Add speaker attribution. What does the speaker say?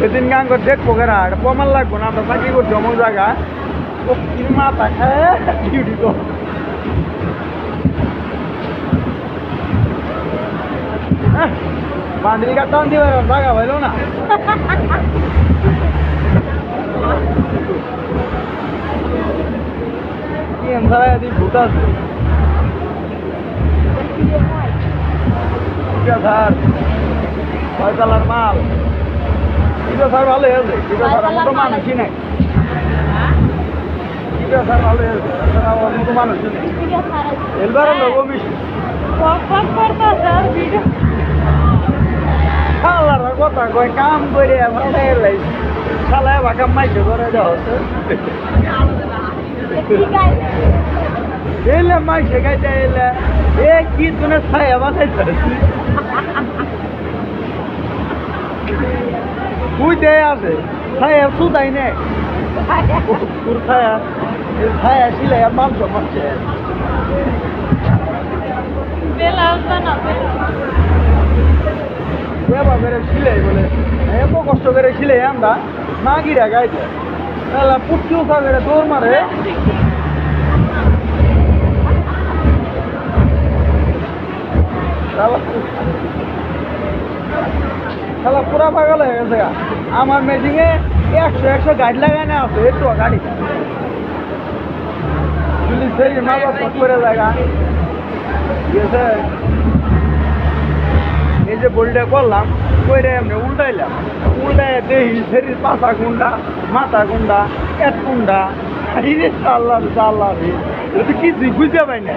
Speaker 1: সেদিন গান করে দেখবো কেনা এটা প্রমাণ লাগবো না আমরা চাকরি করছি অমন জায়গা ও কি মাথা খায় ডিউটি তো বান্ডিল কাটতাম দিবে জায়গা পাইলো না কি এমসারা দিন ভূত আছে ঠিক আছে স্যার ছয়তলার মাল এটা স্যার ভালো হয়েছে এটা স্যার আমার তো মানুষই নাই। এটা স্যার ভালো হয়েছে স্যার আমার মতো মানুষই নেই। এলবারের লোক মিশি শালার কথা কয় কাম করে এলাই শালা বাকা মাইকে করে দেওয়া এলে মাইকে গাইতে এলে। এ কি তুনে ছায়া বানাইছে? তুই দে আছে ছায়া সুদাই নে তোর ছায়া এই ছায়া ছিল আর মাংস মারছে ছিলে বলে এত কষ্ট করে ছিলে আমরা না গিরা গাইতে। তাহলে পুটকি উঠা করে দৌড় মারে। শালা পুরা পাগল হয়ে গেছে। আমার মেশিনে একশো একশো গাড়ি লাগানো আছে, একটু গাড়ি। যদি করে গেছে এই যে বড়িটা করলাম, কইরে এমনি উল্টাইলাম। উল্টাই দেহি শরীর পাতা গুন্ডা, মাথা গুন্ডা এক গুন্ডা। আল্লাহ আল্লাহ কিছুই বুঝতে পাই না